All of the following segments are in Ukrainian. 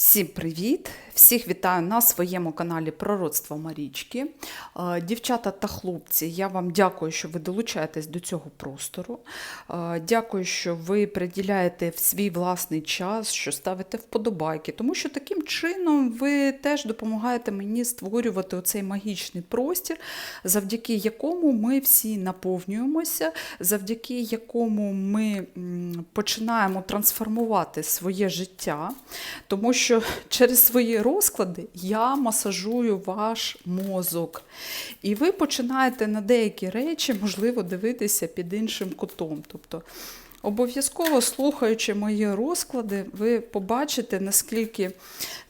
Всім привіт! Всіх вітаю на своєму каналі Пророцтво Марічки. Е, Дівчата та хлопці, я вам дякую, що ви долучаєтесь до цього простору. Е, Дякую, що ви приділяєте в свій власний час, що ставите вподобайки, тому що таким чином ви теж допомагаєте мені створювати оцей магічний простір, завдяки якому ми всі наповнюємося, завдяки якому ми починаємо трансформувати своє життя, тому що через свої розклади я масажую ваш мозок. І ви починаєте на деякі речі, можливо, дивитися під іншим кутом. Тобто, обов'язково слухаючи мої розклади, ви побачите, наскільки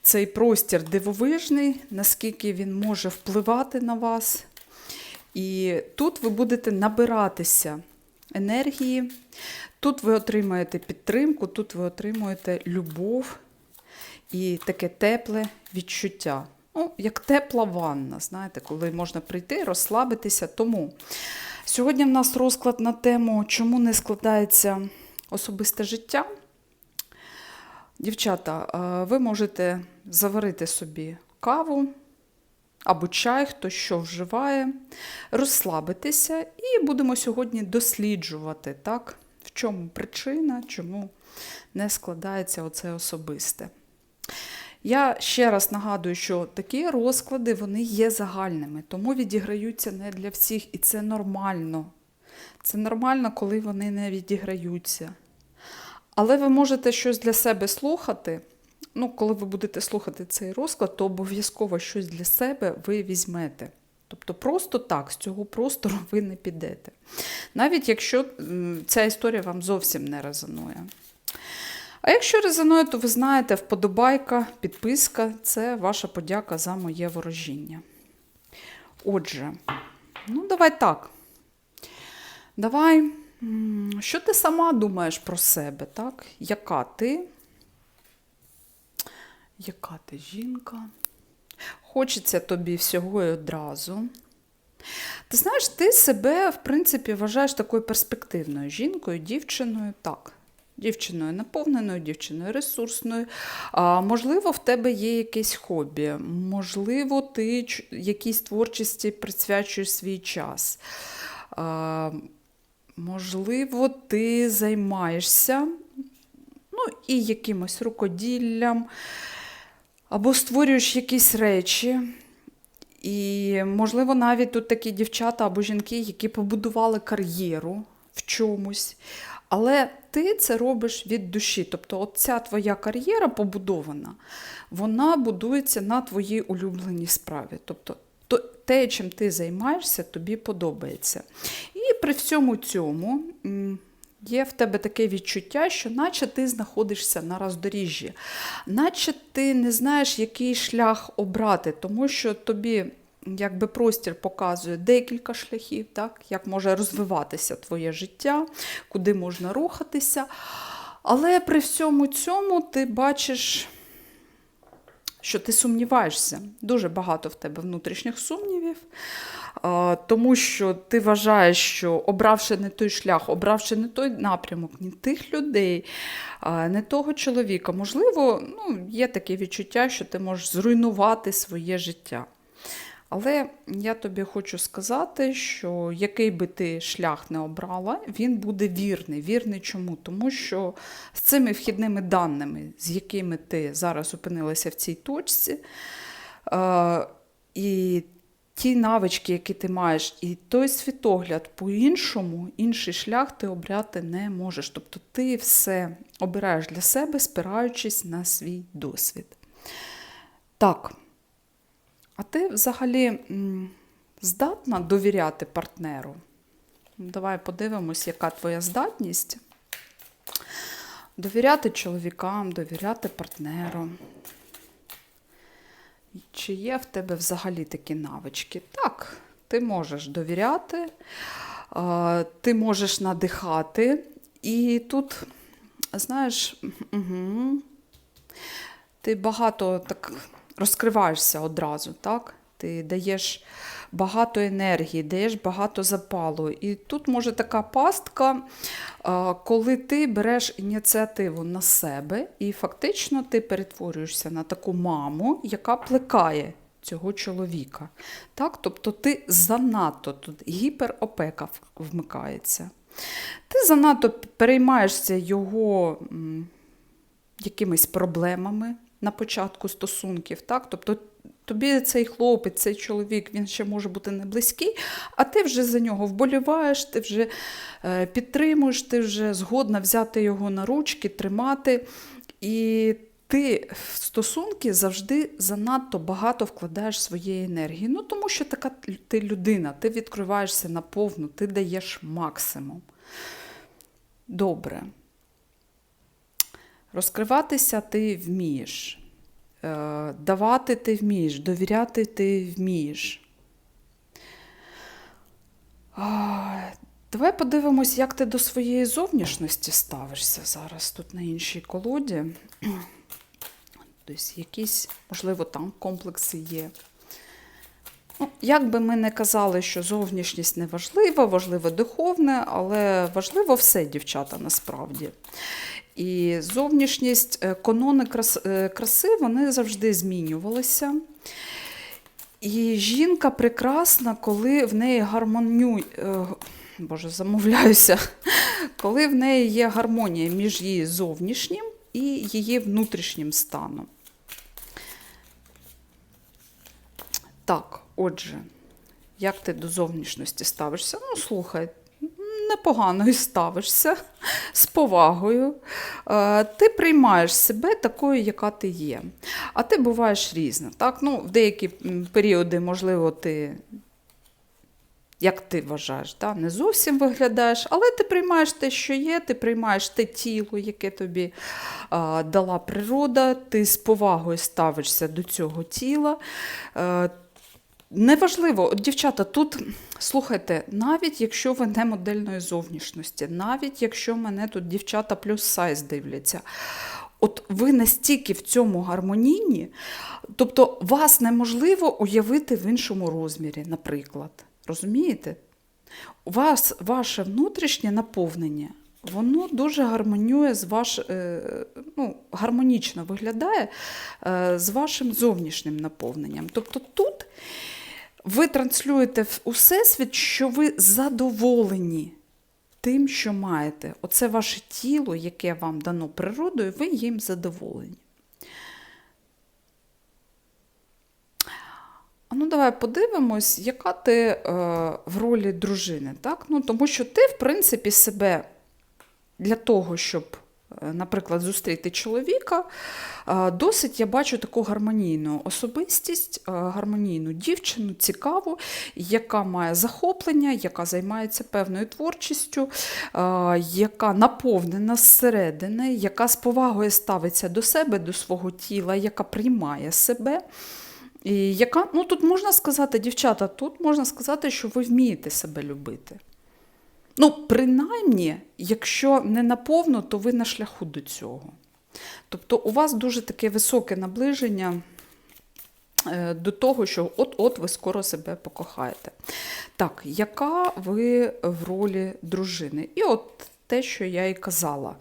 цей простір дивовижний, наскільки він може впливати на вас. І тут ви будете набиратися енергії, тут ви отримаєте підтримку, тут ви отримуєте любов і таке тепле відчуття. Ну, як тепла ванна, знаєте, коли можна прийти, розслабитися. Тому сьогодні в нас розклад на тему, чому не складається особисте життя. Дівчата, ви можете заварити собі каву або чай, хто що вживає, розслабитися, і будемо сьогодні досліджувати, так, в чому причина, чому не складається оце особисте. Я ще раз нагадую, що такі розклади вони є загальними, тому відіграються не для всіх, і це нормально. Це нормально, коли вони не відіграються. Але ви можете щось для себе слухати. Ну, коли ви будете слухати цей розклад, то обов'язково щось для себе ви візьмете. Тобто просто так, з цього простору ви не підете. Навіть якщо ця історія вам зовсім не резонує. А якщо резонує, то ви знаєте, вподобайка, підписка це ваша подяка за моє ворожіння. Отже, ну давай так. Давай, що ти сама думаєш про себе, так? Яка ти? Яка ти жінка? Хочеться тобі всього і одразу. Ти знаєш, ти себе, в принципі, вважаєш такою перспективною жінкою, дівчиною, так. Дівчиною наповненою, дівчиною ресурсною. А, можливо, в тебе є якесь хобі, можливо, ти якійсь творчості присвячуєш свій час. А, можливо, ти займаєшся ну, і якимось рукоділлям, або створюєш якісь речі. І, можливо, навіть тут такі дівчата або жінки, які побудували кар'єру в чомусь. Але ти це робиш від душі. Тобто, от ця твоя кар'єра побудована, вона будується на твоїй улюбленій справі. Тобто, те, чим ти займаєшся, тобі подобається. І при всьому цьому є в тебе таке відчуття, що наче ти знаходишся на роздоріжжі, наче ти не знаєш, який шлях обрати, тому що тобі якби простір показує декілька шляхів, так, як може розвиватися твоє життя, куди можна рухатися. Але при всьому цьому ти бачиш що ти сумніваєшся. Дуже багато в тебе внутрішніх сумнівів, тому що ти вважаєш, що обравши не той шлях, обравши не той напрямок, не тих людей, не того чоловіка, можливо, ну, є таке відчуття, що ти можеш зруйнувати своє життя. Але я тобі хочу сказати, що який би ти шлях не обрала, він буде вірний. Вірний чому? Тому що з цими вхідними даними, з якими ти зараз опинилася в цій точці, е, і ті навички, які ти маєш, і той світогляд по-іншому, інший шлях ти обрати не можеш. Тобто ти все обираєш для себе, спираючись на свій досвід. Так. А ти взагалі здатна довіряти партнеру? Давай подивимось, яка твоя здатність. Довіряти чоловікам, довіряти партнеру. Чи є в тебе взагалі такі навички? Так, ти можеш довіряти, ти можеш надихати. І тут, знаєш, угу, ти багато так розкриваєшся одразу, так? ти даєш багато енергії, даєш багато запалу. І тут може така пастка, коли ти береш ініціативу на себе, і фактично ти перетворюєшся на таку маму, яка плекає цього чоловіка. Так? Тобто ти занадто тут гіперопека вмикається. Ти занадто переймаєшся його якимись проблемами на початку стосунків. Так? Тобто тобі цей хлопець, цей чоловік, він ще може бути не близький, а ти вже за нього вболіваєш, ти вже е, підтримуєш, ти вже згодна взяти його на ручки, тримати. І ти в стосунки завжди занадто багато вкладаєш своєї енергії. Ну, тому що така ти людина, ти відкриваєшся наповну, ти даєш максимум. Добре. Розкриватися ти вмієш. Е, Давати ти вмієш, довіряти ти вмієш. Давай подивимось, як ти до своєї зовнішності ставишся зараз тут на іншій колоді. Тобто якісь, можливо, там комплекси є. Ну, як би ми не казали, що зовнішність не важлива, важливо духовне, але важливо все, дівчата, насправді. І зовнішність, е, канони е, краси, вони завжди змінювалися. І жінка прекрасна, коли в неї гармоню... е, Боже, замовляюся, коли в неї є гармонія між її зовнішнім і її внутрішнім станом. Так, отже, як ти до зовнішності ставишся? Ну, слухай, непогано і ставишся з повагою. Е, Ти приймаєш себе такою, яка ти є. А ти буваєш різна. Так? Ну, в деякі періоди, можливо, ти. Як ти вважаєш, да? не зовсім виглядаєш, але ти приймаєш те, що є, ти приймаєш те тіло, яке тобі а, дала природа, ти з повагою ставишся до цього тіла. Е, Неважливо, от, дівчата, тут слухайте, навіть якщо ви не модельної зовнішності, навіть якщо мене тут дівчата плюс сайз дивляться, от ви настільки в цьому гармонійні, тобто вас неможливо уявити в іншому розмірі, наприклад. Розумієте? У вас ваше внутрішнє наповнення, воно дуже гармонює з ваш, е, ну, гармонічно виглядає е, з вашим зовнішнім наповненням. Тобто тут ви транслюєте в усесвіт, що ви задоволені тим, що маєте. Оце ваше тіло, яке вам дано природою, ви їм задоволені. Ну, давай подивимось, яка ти е, в ролі дружини. Так? Ну, тому що ти, в принципі, себе для того, щоб, наприклад, зустріти чоловіка, е, досить я бачу таку гармонійну особистість, е, гармонійну дівчину, цікаву, яка має захоплення, яка займається певною творчістю, е, яка наповнена зсередини, яка з повагою ставиться до себе, до свого тіла, яка приймає себе. І яка, ну тут можна сказати, дівчата, тут можна сказати, що ви вмієте себе любити. Ну, принаймні, якщо не наповно, то ви на шляху до цього. Тобто у вас дуже таке високе наближення е, до того, що от-от ви скоро себе покохаєте. Так, яка ви в ролі дружини? І от те, що я і казала.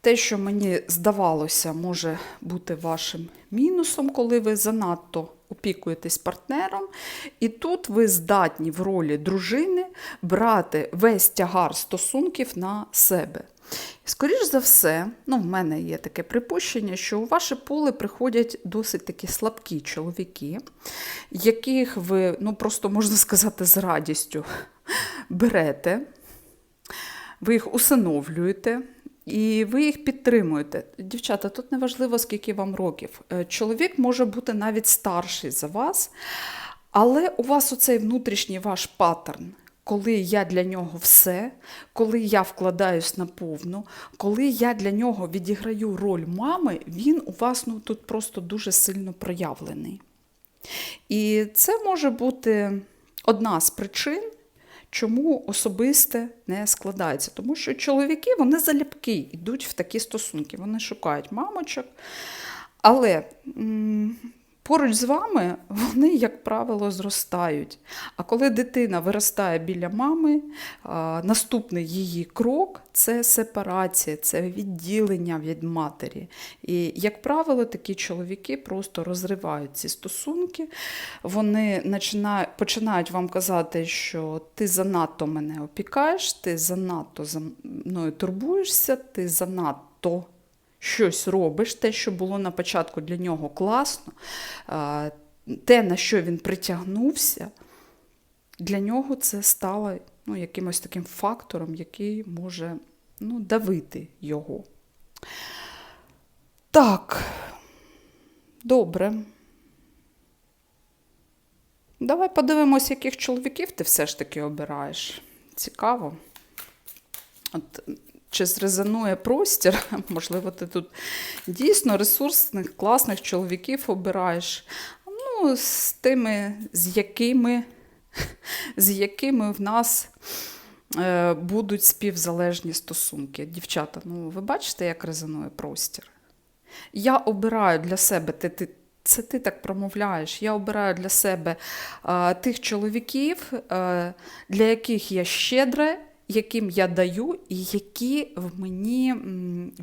Те, що мені здавалося, може бути вашим мінусом, коли ви занадто опікуєтесь партнером, і тут ви здатні в ролі дружини брати весь тягар стосунків на себе. Скоріш за все, ну, в мене є таке припущення, що у ваше поле приходять досить такі слабкі чоловіки, яких ви, ну просто можна сказати, з радістю берете, ви їх усиновлюєте. І ви їх підтримуєте. Дівчата, тут не важливо, скільки вам років. Е, Чоловік може бути навіть старший за вас, але у вас оцей внутрішній ваш паттерн, коли я для нього все, коли я вкладаюсь наповну, коли я для нього відіграю роль мами, він у вас ну, тут просто дуже сильно проявлений. І це може бути одна з причин, чому особисте не складається. Тому що чоловіки вони залюбки йдуть в такі стосунки, вони шукають мамочок. Але поруч з вами вони, як правило, зростають. А коли дитина виростає біля мами, наступний її крок це сепарація, це відділення від матері. І, як правило, такі чоловіки просто розривають ці стосунки. Вони починають, вам казати, що ти занадто мене опікаєш, ти занадто за мною турбуєшся, ти занадто щось робиш, те, що було на початку для нього класно, те, на що він притягнувся, для нього це стало ну, якимось таким фактором, який може ну, давити його. Так, добре. Давай подивимось, яких чоловіків ти все ж таки обираєш. Цікаво. От, чи зрезонує простір, можливо, ти тут дійсно ресурсних, класних чоловіків обираєш. Ну, з тими, з якими, з якими в нас е, будуть співзалежні стосунки. Дівчата, ну ви бачите, як резонує простір? Я обираю для себе, ти, ти, це ти так промовляєш. Я обираю для себе е, тих чоловіків, е, для яких я щедра, яким я даю, і які в мені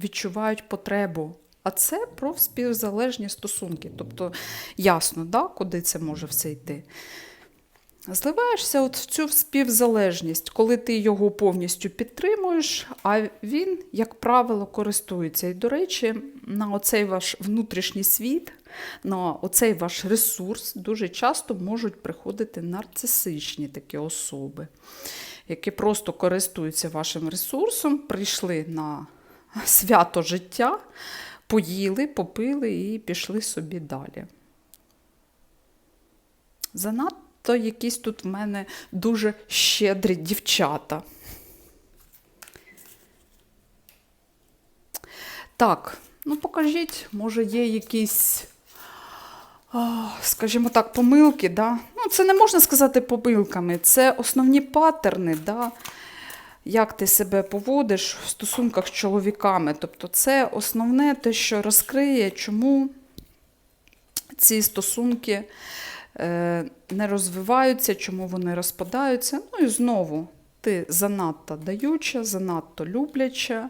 відчувають потребу. А це про співзалежні стосунки. Тобто ясно, да, куди це може все йти. Зливаєшся от в цю співзалежність, коли ти його повністю підтримуєш, а він, як правило, користується. І, до речі, на оцей ваш внутрішній світ, на оцей ваш ресурс дуже часто можуть приходити нарцисичні такі особи, які просто користуються вашим ресурсом, прийшли на свято життя, поїли, попили і пішли собі далі. Занадто якісь тут в мене дуже щедрі дівчата. Так, ну покажіть, може, є якісь, скажімо так, помилки. Да? Ну, це не можна сказати помилками, це основні паттерни, да? як ти себе поводиш в стосунках з чоловіками. Тобто, це основне те, що розкриє, чому ці стосунки е, не розвиваються, чому вони розпадаються. Ну і знову, ти занадто даюча, занадто любляча.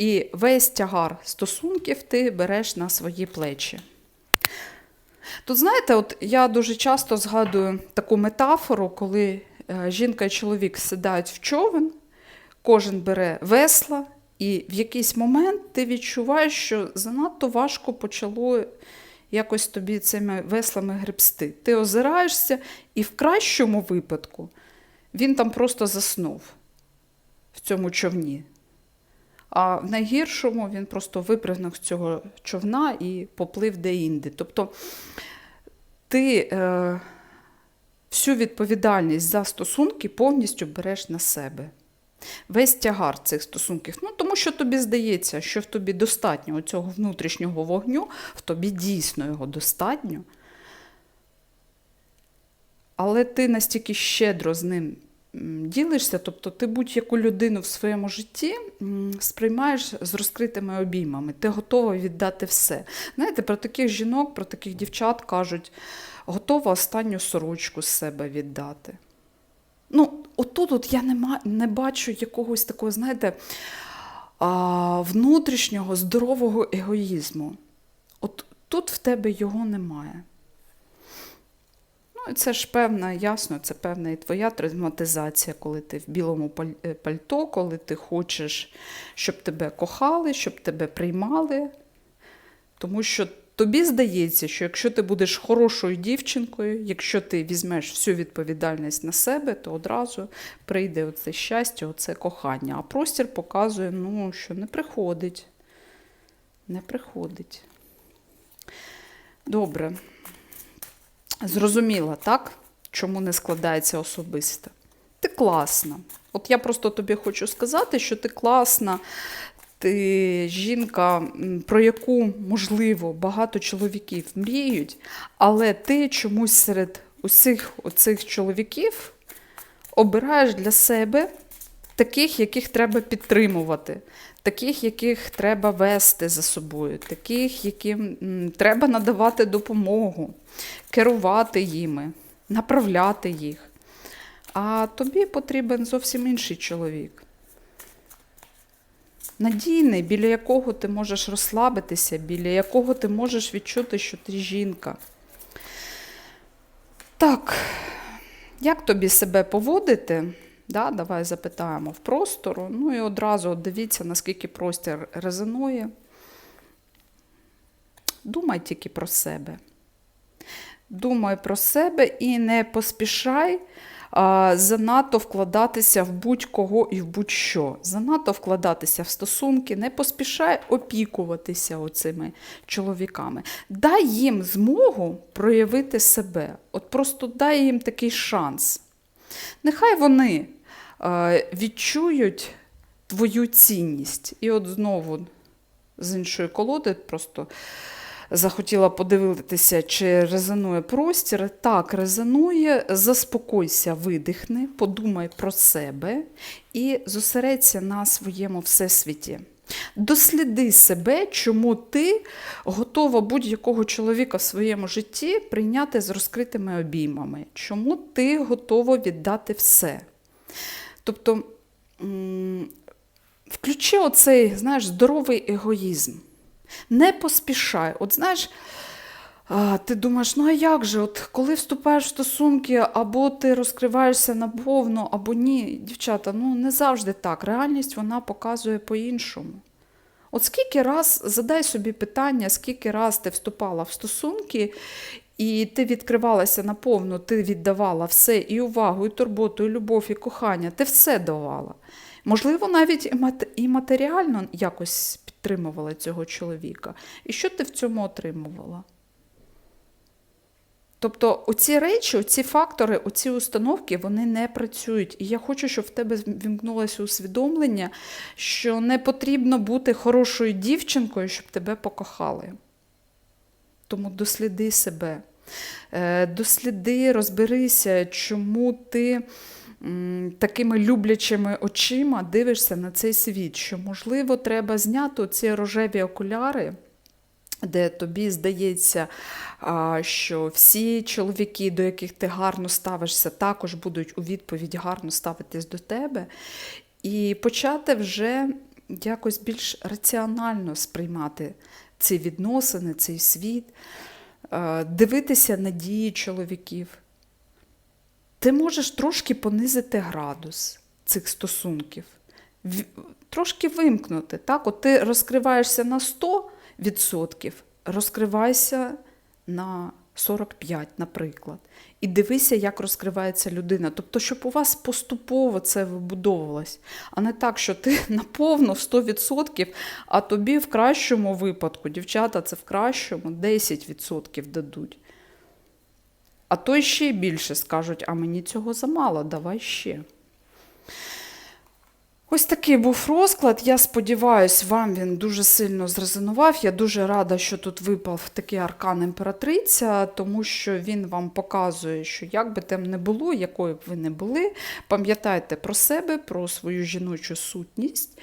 І весь тягар стосунків ти береш на свої плечі. Тут, знаєте, от я дуже часто згадую таку метафору, коли е, жінка і чоловік сідають в човен, кожен бере весла, і в якийсь момент ти відчуваєш, що занадто важко почало якось тобі цими веслами гребсти. Ти озираєшся, і в кращому випадку він там просто заснув в цьому човні. А в найгіршому він просто випригнув з цього човна і поплив де-інде. Тобто ти е, всю відповідальність за стосунки повністю береш на себе. Весь тягар цих стосунків. Ну, Тому що тобі здається, що в тобі достатньо цього внутрішнього вогню, в тобі дійсно його достатньо. Але ти настільки щедро з ним ділишся, тобто ти будь-яку людину в своєму житті сприймаєш з розкритими обіймами, ти готова віддати все. Знаєте, про таких жінок, про таких дівчат кажуть, готова останню сорочку з себе віддати. Ну, отут от я не, не бачу якогось такого, знаєте, а, внутрішнього здорового егоїзму. От тут в тебе його немає. Ну, це ж певна, ясно, це певна і твоя травматизація, коли ти в білому е, пальто, коли ти хочеш, щоб тебе кохали, щоб тебе приймали. Тому що тобі здається, що якщо ти будеш хорошою дівчинкою, якщо ти візьмеш всю відповідальність на себе, то одразу прийде оце щастя, оце кохання. А простір показує, ну, що не приходить. Не приходить. Добре. Зрозуміла, так? Чому не складається особисто? Ти класна. От я просто тобі хочу сказати, що ти класна, ти жінка, про яку, можливо, багато чоловіків мріють, але ти чомусь серед усіх оцих чоловіків обираєш для себе таких, яких треба підтримувати, таких, яких треба вести за собою, таких, яким треба надавати допомогу, керувати їми, направляти їх. А тобі потрібен зовсім інший чоловік. Надійний, біля якого ти можеш розслабитися, біля якого ти можеш відчути, що ти жінка. Так, як тобі себе поводити? Да, давай запитаємо в простору. Ну і одразу дивіться, наскільки простір резонує. Думай тільки про себе. Думай про себе і не поспішай а, занадто вкладатися в будь-кого і в будь-що. Занадто вкладатися в стосунки, не поспішай опікуватися оцими чоловіками. Дай їм змогу проявити себе. От просто дай їм такий шанс. Нехай вони відчують твою цінність. І от знову з іншої колоди просто захотіла подивитися, чи резонує простір. Так, резонує, заспокойся, видихни, подумай про себе і зосередься на своєму всесвіті. Досліди себе, чому ти готова будь-якого чоловіка в своєму житті прийняти з розкритими обіймами, чому ти готова віддати все. Тобто включи оцей знаєш, здоровий егоїзм. Не поспішай. От знаєш, ти думаєш, ну а як же, от коли вступаєш в стосунки, або ти розкриваєшся наповно, або ні, дівчата, ну не завжди так. Реальність вона показує по-іншому. От скільки раз задай собі питання, скільки раз ти вступала в стосунки, і ти відкривалася наповну, ти віддавала все, і увагу, і турботу, і любов, і кохання, ти все давала. Можливо, навіть і матеріально якось підтримувала цього чоловіка. І що ти в цьому отримувала? Тобто оці речі, оці фактори, оці установки, вони не працюють. І я хочу, щоб в тебе вімкнулося усвідомлення, що не потрібно бути хорошою дівчинкою, щоб тебе покохали. Тому досліди себе, досліди, розберися, чому ти такими люблячими очима дивишся на цей світ, що, можливо, треба зняти ці рожеві окуляри де тобі здається, що всі чоловіки, до яких ти гарно ставишся, також будуть у відповідь гарно ставитись до тебе, і почати вже якось більш раціонально сприймати ці відносини, цей світ, дивитися на дії чоловіків. Ти можеш трошки понизити градус цих стосунків, трошки вимкнути. Так? От ти розкриваєшся на 100%, розкривайся на 45%, наприклад. І дивися, як розкривається людина. Тобто, щоб у вас поступово це вибудовувалось, а не так, що ти наповно 100%, а тобі в кращому випадку, дівчата, це в кращому 10% дадуть. А то ще більше скажуть, а мені цього замало, давай ще. Ось такий був розклад. Я сподіваюся, вам він дуже сильно зрезонував. Я дуже рада, що тут випав такий аркан імператриця, тому що він вам показує, що як би там не було, якою б ви не були, пам'ятайте про себе, про свою жіночу сутність.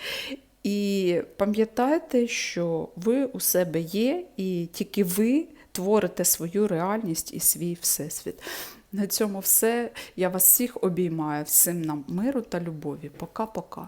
І пам'ятайте, що ви у себе є, і тільки ви творите свою реальність і свій всесвіт. На цьому все. Я вас всіх обіймаю. Всім нам миру та любові. Пока-пока.